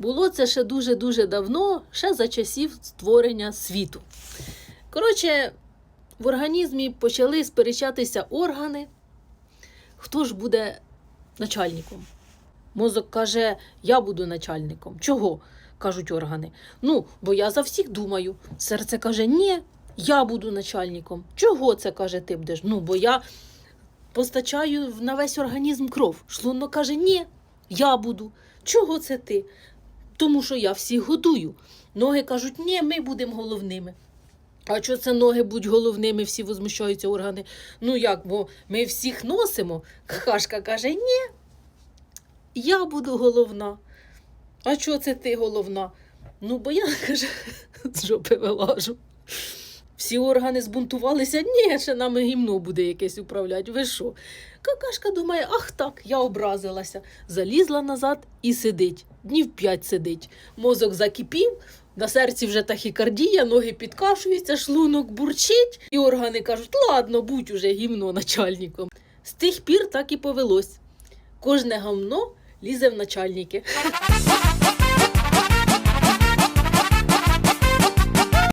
Було це ще дуже-дуже давно, ще за часів створення світу. Коротше, в організмі почали сперечатися органи. Хто ж буде начальником? Мозок каже, я буду начальником. Чого? кажуть органи. Ну, бо я за всіх думаю. Серце каже, ні, я буду начальником. Чого це каже, ти будеш? Ну, бо я постачаю на весь організм кров. Шлунок каже, ні, я буду. Чого це ти? Тому що я всіх годую. Ноги кажуть, ні, ми будемо головними. А що це ноги будь головними, всі возмущаються органи. Ну як, бо ми всіх носимо. Хашка каже, ні, я буду головна. А чого це ти головна? Ну, бо я каже, з жопи вилажу. Всі органи збунтувалися, ні, ще нами гімно буде якесь управляти. Ви що? Какашка думає, ах так, я образилася. Залізла назад і сидить. Днів п'ять сидить. Мозок закипів, на серці вже тахікардія, ноги підкашуються, шлунок бурчить, і органи кажуть, ладно, будь уже гімно начальником. З тих пір так і повелось. Кожне гамно лізе в начальники.